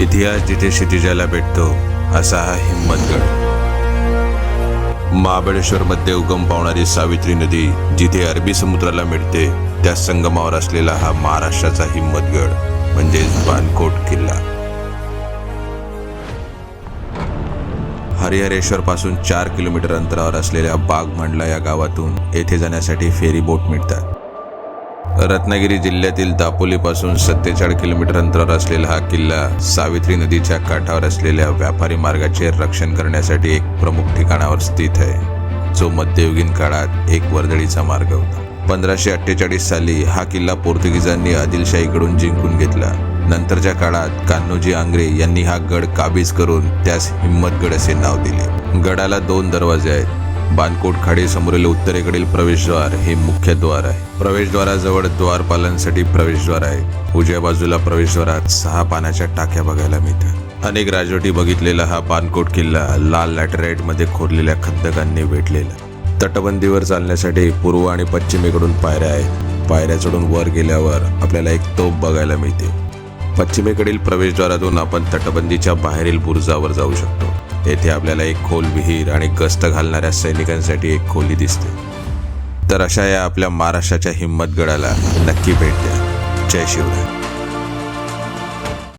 इतिहास जिथे क्षितिजाला भेटतो असा हा हिंमतगड महाबळेश्वर मध्ये उगम पावणारी सावित्री नदी जिथे अरबी समुद्राला मिळते त्या संगमावर असलेला हा महाराष्ट्राचा हिम्मतगड म्हणजेच बानकोट किल्ला. हरिहरेश्वर पासून चार किलोमीटर अंतरावर असलेल्या बागमंडला या गावातून येथे जाण्यासाठी फेरी बोट मिळतात. रत्नागिरी जिल्ह्यातील दापोलीपासून सत्तेचाळीस किलोमीटर अंतरावर असलेला हा किल्ला सावित्री नदीच्या काठावर असलेल्या व्यापारी मार्गाचे रक्षण करण्यासाठी एक प्रमुख ठिकाणावर स्थित आहे. जो मध्ययुगीन काळात एक वर्दळीचा मार्ग होता. पंधराशे अठ्ठेचाळीस साली हा किल्ला पोर्तुगीजांनी आदिलशाहीकडून जिंकून घेतला. नंतरच्या काळात कान्होजी आंग्रे यांनी हा गड काबीज करून त्यास हिम्मतगड असे नाव दिले. गडाला दोन दरवाजे आहेत. बानकोट खाडी समोरील उत्तरेकडील प्रवेशद्वार हे मुख्य द्वार आहे. प्रवेशद्वाराजवळ द्वारपालांसाठी प्रवेशद्वार आहे. उजव्या बाजूला प्रवेशद्वारात सहा पाण्याच्या टाक्या बघायला मिळतात. अनेक राजवटी बघितलेला हा बानकोट किल्ला लाल लॅटराईटमध्ये खोदलेल्या खंदकांनी वेटलेला तटबंदीवर चालण्यासाठी पूर्व आणि पश्चिमेकडून पायऱ्या आहेत. पायऱ्या चढून वर गेल्यावर आपल्याला एक तोफ बघायला मिळते. पश्चिमेकडील प्रवेशद्वारातून आपण तटबंदीच्या बाहेरील बुरुजावर जाऊ शकतो. येथे आपल्याला एक खोल विहीर आणि गस्त घालणाऱ्या सैनिकांसाठी एक खोली दिसते. तर अशा या आपल्या महाराष्ट्राच्या हिंमतगडाला नक्की भेट द्या. जय शिवराय.